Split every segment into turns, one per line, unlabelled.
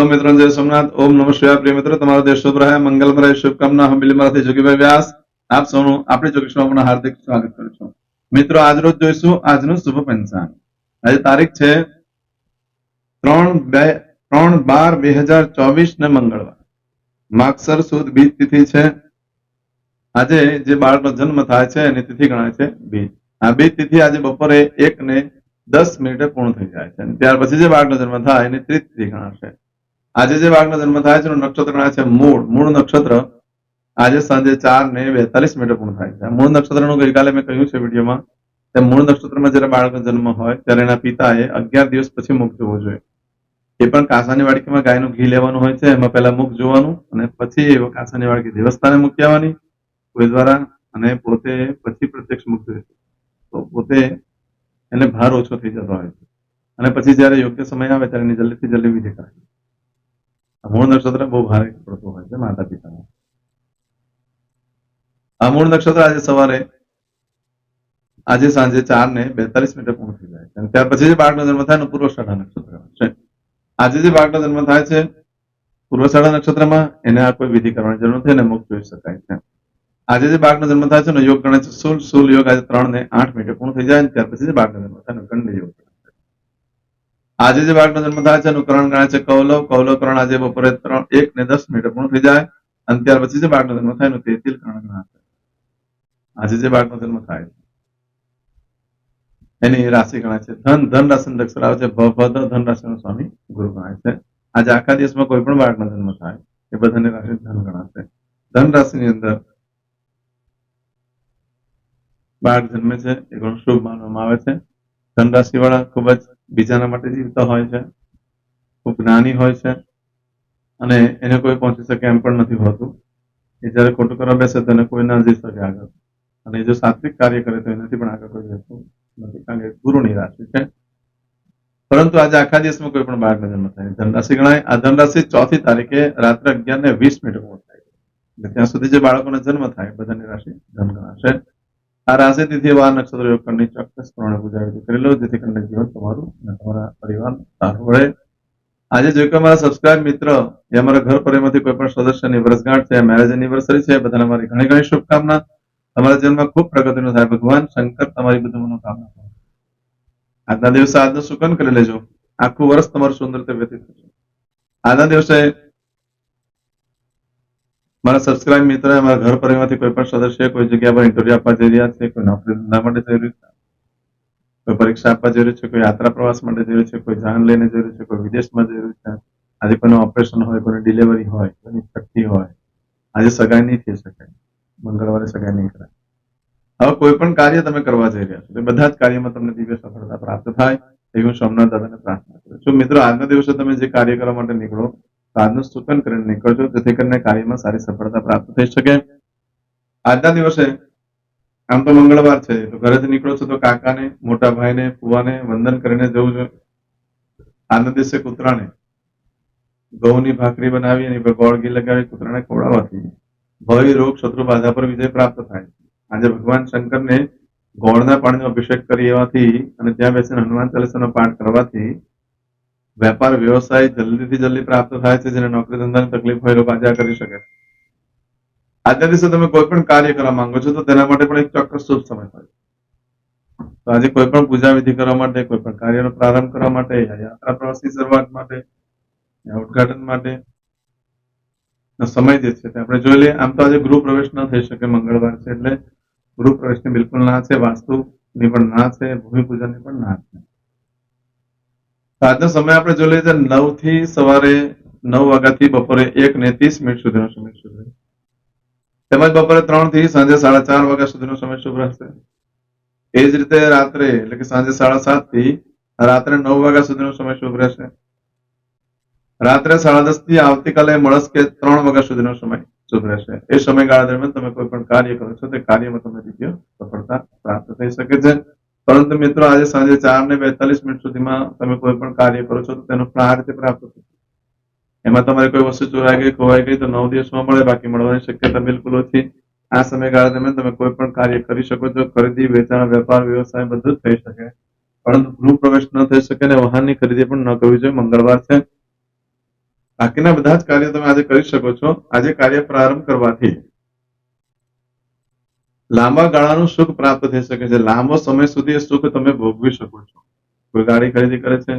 સૌ મિત્રો જય સોમનાથ. ઓમ નમઃ શિવાય. પ્રિય મિત્રો, તમારો દેશ શુભ રહે મંગલમ રહે શુભકામના. હું બિલીમરાથી જોગીભાઈ વ્યાસ. આપ સૌનું આપણી જોગેશમાં હાર્દિક સ્વાગત કરું છું. મિત્રો આજ રોજ જોઈશું આજનું શુભ પંચાંગ. આજે તારીખ છે ત્રણ બે, ત્રણ બાર બે હજાર ચોવીસ ને મંગળવાર. માગસર સુદ બીજ તિથિ છે. આજે જે બાળકનો જન્મ થાય છે, એની તિથિ ગણાય છે બીજ. આ બીજ તિથિ આજે બપોરે એક ને દસ મિનિટે પૂર્ણ થઈ જાય છે. ત્યાર પછી જે બાળકનો જન્મ થાય, એની ત્રીજ તિથિ ગણાશે. આજે જે વાઘનો જન્મ થાય છે નક્ષત્ર ગણાય છે મૂળ. મૂળ નક્ષત્ર આજે સાંજે ચાર ને બેતાલીસ મિનિટે પૂર્ણ થાય છે. મૂળ નક્ષત્રનું ગઈકાલે મેં કહ્યું છે વિડીયોમાં તે મૂળ નક્ષત્રમાં જ્યારે બાળકનો જન્મ હોય, ત્યારે એના પિતાએ અગિયાર દિવસ પછી મુખ જોવો જોઈએ. એ પણ કાંસાની વાડકીમાં ગાયનું ઘી લેવાનું હોય છે, એમાં પહેલા મુખ જોવાનું અને પછી એ કાંસાની વાડકી દેવસ્થાને મૂકી આવવાની. કોઈ દ્વારા અને પોતે પછી પ્રત્યક્ષ મુખ જોઈએ તો પોતે એને ભાર ઓછો થઈ જતો હોય છે. અને પછી જ્યારે યોગ્ય સમય આવે ત્યારે એની જલ્દીથી જલ્દી વિધિ કરાય. મૂળ નક્ષત્ર બહુ ભારે પડતું હોય છે માતા પિતાને આ મૂળ નક્ષત્ર આજે સવારે, આજે સાંજે ચાર ને બેતાલીસ મિનિટે પૂર્ણ થઈ જાય છે. ત્યાર પછી જે બાળકનો જન્મ થાય પૂર્વ શાળા નક્ષત્ર છે. આજે જે બાળકનો જન્મ થાય છે પૂર્વષાઢા નક્ષત્રમાં એને આ કોઈ વિધિ કરવાની જરૂર નથી અને મુક્ત જોઈ શકાય છે. આજે જે બાળકનો જન્મ થાય છે ને યોગ ગણે સુલ સુલ યોગ આજે ત્રણ ને આઠ મિનિટે પૂર્ણ થઈ જાય ત્યાર પછી જે બાળકનો જન્મ થાય ગંડ યોગ. આજે જે બાળકનો જન્મ થાય છે, એનું કરણ ગણાય છે કૌલવ કૌલવ કરણ આજે બપોરે ત્રણ, એક ને દસ મિનિટે પૂર્ણ થઈ જાય. અને ત્યાર પછી જે બાળકનો જન્મ થાય, એનું તેતિલ કરણ ગણાય આજે જે બાળકનો જન્મ થાય એની રાશિ ગણાય છે. ધન ધન રાશિ આવે છે. ભ ભ ધન રાશિનો સ્વામી ગુરુ ગણાય છે. આજે આખા દિવસમાં કોઈ પણ બાળકનો જન્મ થાય, એ બધાની રાશિ ધન ગણાશે. ધન રાશિની અંદર બાળક જન્મે છે, એ ઘણું શુભ માનવામાં આવે છે. ધન રાશિ વાળા ખૂબ જ બીજાના માટે જીવતા હોય છે, ખૂબ જ્ઞાની હોય છે અને એને કોઈ પહોંચી શકે એમ પણ નથી હોતું. એ જ્યારે ખોટું કરવા બેસે તો એને કોઈ ના જઈ શકે આગળ. અને જો સાત્વિક કાર્ય કરે તો એનાથી પણ આગળ કોઈ જતું નથી, કારણ કે ગુરુની રાશિ છે. પરંતુ આજે આખા દિવસમાં કોઈ પણ બાળકનો જન્મ થાય. ધનરાશિ ગણાય. આ ધનરાશિ ચોથી તારીખે રાત્રે અગિયાર ને વીસ મિનિટ થાય ત્યાં સુધી જે બાળકોનો જન્મ થાય, બધાની રાશિ ધન ગણાશે. આ રાશિ તિથિ વાર નક્ષત્ર યોગ કરની ચોક્કસ પ્રમાણે પૂજા વિધિ કરી લો, જેથી કરીને જીવન તમારું અને તમારા પરિવાર સારું રહે આજે જો અમારા સબસ્ક્રાઇબ મિત્ર જે અમારા ઘર પરિવારમાંથી કોઈ પણ સદસ્યની વર્ષગાંઠ છે મેરેજ એનિવર્સરી છે બધાને અમારી ઘણી ઘણી શુભકામના. તમારા જીવનમાં ખૂબ પ્રગતિનો થાય. ભગવાન, શંકર, તમારી બધી મનોકામના કરે. આજના દિવસે આજનું સુકન કરી લેજો. આખું વર્ષ તમારું સુંદર વ્યતીત થશે આજના દિવસે મારા સબસ્ક્રાઇબ મિત્ર, મારા ઘર પરિવારથી કોઈ પણ સદસ્ય, કોઈ જગ્યા પર ઇન્ટરવ્યુ આપવા જઈ રહ્યા છે, કોઈ નોકરી ધંધા માટે જઈ રહ્યું છે, કોઈ પરીક્ષા આપવા જઈ રહ્યું છે, કોઈ યાત્રા પ્રવાસ માટે જઈ રહ્યું છે, કોઈ જાન લઈને જઈ રહ્યું છે, કોઈ વિદેશમાં જઈ રહ્યું છે, આજે કોઈનું ઓપરેશન હોય, કોઈની ડિલિવરી હોય, કોઈની છઠ્ઠી હોય, આજે સગાઈ નહીં થઈ શકે, મંગળવારે સગાઈ નહીં કરાય. હવે કોઈ પણ કાર્ય તમે કરવા જઈ રહ્યા છો, તો બધા જ કાર્યમાં તમને દિવ્ય સફળતા પ્રાપ્ત થાય એવી હું સોમનાથ દાદાને પ્રાર્થના કરું છું. મિત્રો, આજના દિવસે તમે જે કાર્ય કરવા માટે નીકળો આજનું સૂચન કરીને નીકળજો, જેથી કરીને કાર્યમાં સારી સફળતા પ્રાપ્ત થઈ શકે. આજના દિવસે આમ તો મંગળવાર છે, તો ઘરેથી નીકળો છો તો કાકાને, મોટા ભાઈને ફુવાને વંદન કરીને જવું જોઈએ આજના દિવસે કૂતરાને ઘઉંની ભાખરી બનાવી પર ગોળ ઘી લગાવી કૂતરાને ખવડાવવાથી ભય, રોગ, શત્રુ બાધા પર વિજય પ્રાપ્ત થાય. આજે ભગવાન શંકરને ગોળના પાણીનો અભિષેક કરી એવાથી અને ત્યાં બેસીને હનુમાન ચાલીસાનો પાઠ કરવાથી વેપાર, વ્યવસાય જલ્દીથી જલ્દી પ્રાપ્ત થાય છે, જેને નોકરી ધંધાની તકલીફ હોય લોકો આજે કરી શકે. આજના દિવસે તમે કોઈ પણ કાર્ય કરવા માંગો છો, તો તેના માટે પણ એક ચોક્કસ શુભ સમય હોય તો આજે કોઈ પણ પૂજા વિધિ કરવા માટે, કોઈ પણ કાર્યનો પ્રારંભ કરવા માટે યાત્રા પ્રવાસની શરૂઆત માટે ઉદઘાટન માટે સમય જે છે તે આપણે જોઈ લઈએ. આમ તો આજે ગૃહ પ્રવેશ ન થઈ શકે મંગળવાર છે, એટલે ગૃહ પ્રવેશની બિલકુલ ના છે, વાસ્તુની પણ ના છે ભૂમિ પૂજનની પણ ના છે. આજનો સમય આપણે જોઈ લઈએ નવથી સવારે નવ વાગ્યાથી બપોરે એક ને ત્રીસ મિનિટ સુધીનો સમય શુભ રહેશે તેમજ બપોરે ત્રણથી સાંજે સાડા ચાર વાગ્યા સુધીનો સમય શુભ રહેશે. એ જ રીતે રાત્રે, એટલે કે સાંજે સાડા સાતથી રાત્રે નવ વાગ્યા સુધીનો સમય શુભ રહેશે. રાત્રે સાડા દસથી આવતીકાલે મળસ કે ત્રણ વાગ્યા સુધીનો સમય શુભ રહેશે. એ સમયગાળા દરમિયાન તમે કોઈ પણ કાર્ય કરો છો, તે કાર્યમાં તમને દિવ્ય સફળતા પ્રાપ્ત થઈ શકે છે. પરંતુ મિત્રો આજે સાંજે ચાર ને બેતાલીસ મિનિટ સુધીમાં તમે કોઈ પણ કાર્ય કરો છો તો તેનો ફળ આ રીતે પ્રાપ્ત થશે. એમાં તમારે કોઈ વસ્તુ ચોરાઈ ગઈ, ખોવાઈ ગઈ તો નવ દિવસમાં મળે, બાકી મળવાની શક્યતા બિલકુલ ઓછી. આ સમયગાળા દરમિયાન તમે કોઈ પણ કાર્ય કરી શકો છો, ખરીદી, વેચાણ, વેપાર, વ્યવસાય બધું જ થઈ શકે. પરંતુ ગૃહ પ્રવેશ ન થઈ શકે અને વાહનની ખરીદી પણ ન કરવી જોઈએ, મંગળવાર છે. બાકીના બધા જ કાર્ય તમે આજે કરી શકો છો. આજે કાર્ય પ્રારંભ કરવાથી. લાંબા ગાળાનું સુખ પ્રાપ્ત થઈ શકે છે. લાંબો સમય સુધી એ સુખ તમે ભોગવી શકો છો. કોઈ ગાડી ખરીદી કરે છે,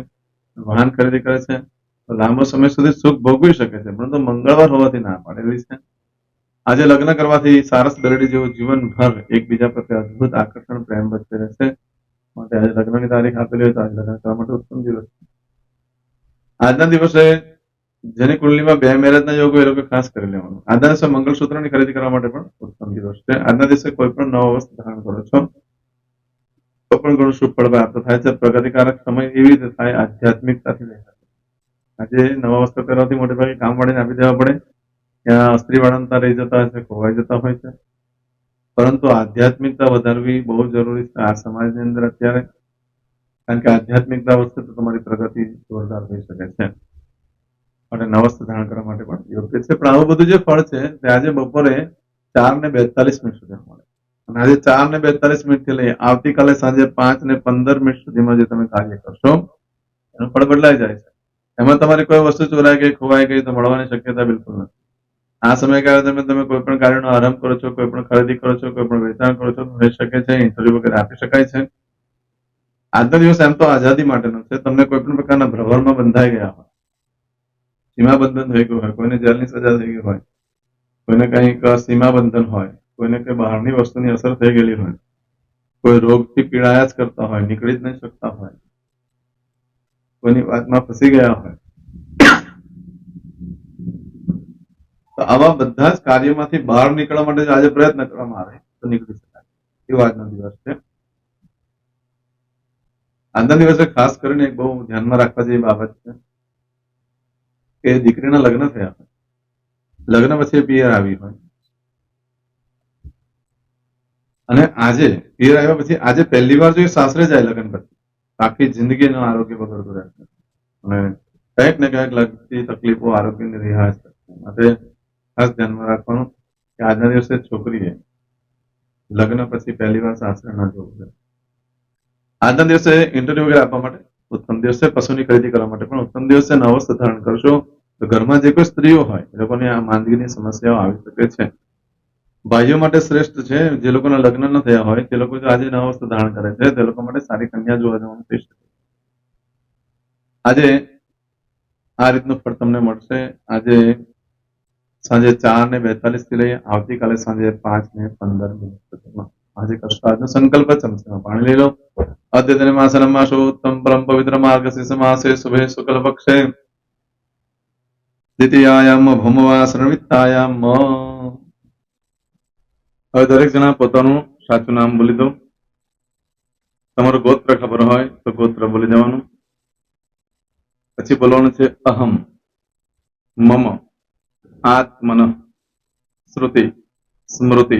વાહન ખરીદી કરે છે, તો લાંબો સમય સુધી સુખ ભોગવી શકે છે. પરંતુ મંગળવાર હોવાથી ના પાડેલી છે. આજે લગ્ન કરવાથી સારસ દરડી જેવું જીવનભર એકબીજા પ્રત્યે અદભુત આકર્ષણ, પ્રેમ વચ્ચે રહેશે. માટે આજે લગ્નની તારીખ આપેલી હોય તો આજે લગ્ન કરવા માટે ઉત્તમ દિવસ આજના દિવસે જેની કુંડલીમાં બે મેરેજના યોગ એ લોકો ખાસ કરી લેવાનું. આજના દિવસે મંગળસૂત્રની ખરીદી કરવા માટે પણ ઉત્તમ દિવસ છે આજના દિવસે કોઈ પણ નવો વસ્ત્ર ધારણ કરો છો, તો પણ ઘણું શુભ ફળ પ્રાપ્ત થાય છે. પ્રગતિકારક સમય એવી રીતે થાય, આધ્યાત્મિકતાથી વહેતા આજે નવા વસ્ત્ર પહેરવાથી મોટે ભાગે કામ વાળીને આપી દેવા પડે. ત્યાં અસ્ત્રી વાળંતા રહી જતા હોય છે ખોવાઈ જતા હોય છે. પરંતુ આધ્યાત્મિકતા વધારવી બહુ જરૂરી છે આ સમાજની અંદર અત્યારે. કારણ કે આધ્યાત્મિકતા વસ્તુ તો તમારી પ્રગતિ જોરદાર થઈ શકે છે. અને નવસ્થ ધારણ કરવા માટે પણ યોગ્ય છે. પણ આવું બધું જે ફળ છે તે આજે બપોરે ચાર ને બેતાલીસ મિનિટ સુધી મળે. અને આજે ચાર ને બેતાલીસ મિનિટથી લઈ આવતીકાલે સાંજે પાંચ ને પંદર મિનિટ સુધીમાં જે તમે કાર્ય કરશો, એનું ફળ બદલાઈ જાય છે. એમાં તમારી કોઈ વસ્તુ ચોરાઈ ગઈ, ખોવાઈ ગઈ તો મળવાની શક્યતા બિલકુલ નથી. આ સમયગાળા તમે તમે કોઈ પણ કાર્યનો આરંભ કરો છો, કોઈ પણ ખરીદી કરો છો, કોઈ પણ વેચાણ કરો છો થઈ શકે છે, ઇન્ટરવ્યુ વગેરે આપી શકાય છે. આજનો દિવસ એમ તો આઝાદી માટેનો છે. તમને કોઈ પણ પ્રકારના ભ્રમણમાં બંધાઈ ગયા હોય સીમાબંધન થઈ ગયું હોય કોઈને જેલની સજા થઈ ગઈ હોય કોઈને કંઈક સીમાબંધન હોય કોઈને કઈ બહારની વસ્તુની અસર થઈ ગયેલી હોય કોઈ રોગથી પીડાયા જ કરતા હોય નીકળી જ નહીં શકતા હોય કોઈની વાતમાં ફસી ગયા હોય તો આવા બધા જ કાર્યોમાંથી બહાર નીકળવા માટે જો આજે પ્રયત્ન કરવામાં આવે તો નીકળી શકાય એવો આજનો દિવસ છે આજના દિવસે ખાસ કરીને એક બહુ ધ્યાનમાં રાખવા જેવી બાબત છે કે દીકરીના લગ્ન થયા હોય લગ્ન પછી પિયર આવી હોય. અને આજે, પિયર આવ્યા પછી આજે પહેલી વાર જો સાસરે જાય લગ્ન પછી આખી જિંદગી એનું આરોગ્ય બગડતું રહેશે અને કંઈક ને કંઈક લગતી તકલીફો આરોગ્યની રિહાય છે. માટે ખાસ ધ્યાનમાં રાખવાનું કે આજના દિવસે છોકરીએ લગ્ન પછી પહેલી વાર સાસરે ન જવું જોઈએ. આજના દિવસે ઇન્ટરવ્યુ વગેરે આપવા માટે ઉત્તમ દિવસે પશુની ખરીદી કરવા માટે પણ ઉત્તમ દિવસે નવસ્થ ધારણ કરશો. તો ઘરમાં જે કોઈ સ્ત્રીઓ હોય, એ લોકોને આ માંદગીની સમસ્યાઓ આવી શકે છે. ભાઈઓ માટે શ્રેષ્ઠ છે, જે લોકોના લગ્ન ન થયા હોય, તે લોકો જો આજે નવસ્થ ધારણ કરે છે, તે લોકો માટે સારી કન્યા જોવા જવાનું થઈ શકે આજે આ રીતનું ફળ તમને મળશે. આજે સાંજે ચાર ને બેતાલીસથી લઈ આવતીકાલે સાંજે પાંચ ને પંદર મિનિટ સુધીમાં આજે આજનો સંકલ્પ પાણી લઈ લો અદ્યતન માસનમ માસોત્તમ પરમ પવિત્ર દ્વિતીયાયામ ભૌમવા હવે દરેક જણા પોતાનું સાચું નામ બોલી દો તમારું ગોત્ર ખબર હોય તો ગોત્ર બોલી દેવાનું પછી બોલવાનું છે અહમ મમ આત્મન શ્રુતિ સ્મૃતિ